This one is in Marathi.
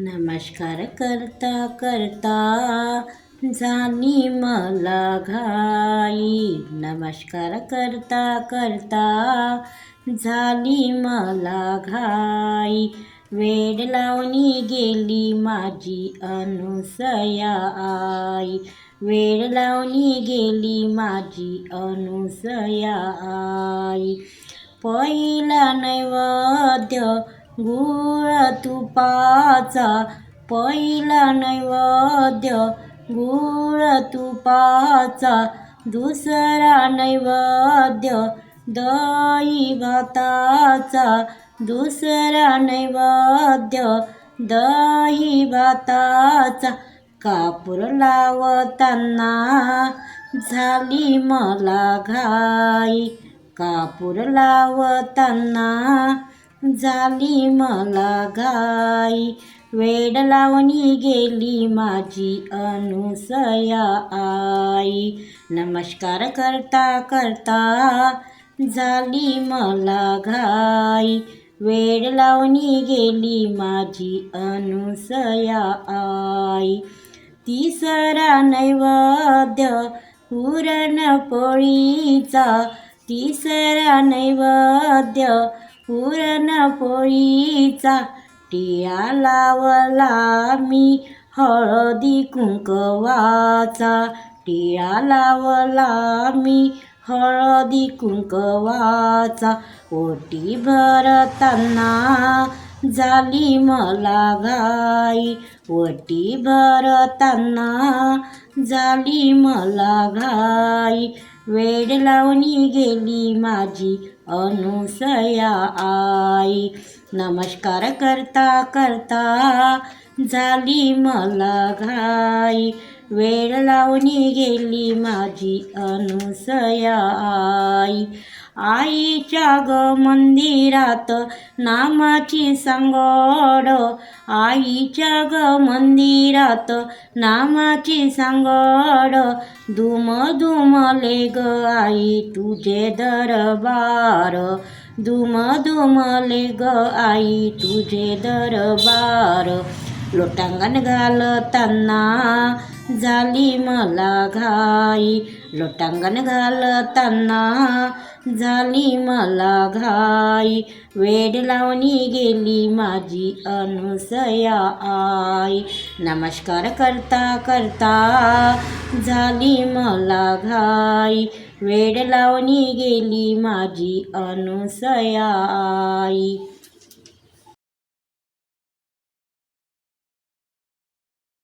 नमस्कार करता करता झाली मला घाई. नमस्कार करता करता झाली मला घाई. वेड लावणी गेली माझी अनुसया आई. वेड लावणी गेली माझी अनुसया आई. पहिला नैवेद्य गुळ तुपाचा पहिला नैवेद्य गुळ तुपाचा दुसरा नैवेद्य दही भाताचा दुसरा नैवेद्य दही भाताचा कापूर लावताना झाली मला घाई. कापूर लावताना झाली मला घाई वेड लावणी गेली माझी अनुसया आई. नमस्कार करता करता झाली मला घाई. वेड लावणी गेली माझी अनुसया आई. तिसरा नैवेद्य पुरणपोळीचा तिसरा नैवेद्य पुरणपोळीचा टिळा लावला मी. हळदी कुंकवाचा टिळा लावला मी. हळदी कुंकवाचा ओटी भरताना झाली मला घाई. ओटी भरताना झाली मला घाई. वेड लावणी गेली माझी अनुसया आई. नमस्कार करता करता झाली मला घाई. वेळ लावणी गेली माझी अनुसया आई. आईच्या ग मंदिरात नामाची सांगड आईच्या ग मंदिरात नामाची सांगड धुम धुमले ग आई तुझे दरबार धुम धुमले ग आई तुझे दरबार लोटांगण घालताना झाली मला घाई. लोटांगण घालताना झाली मला घाई. वेड लावणी गेली माझी अनुसया आई. नमस्कार करता करता झाली मला घाई. वेड लावणी गेली माझी अनुसया आई.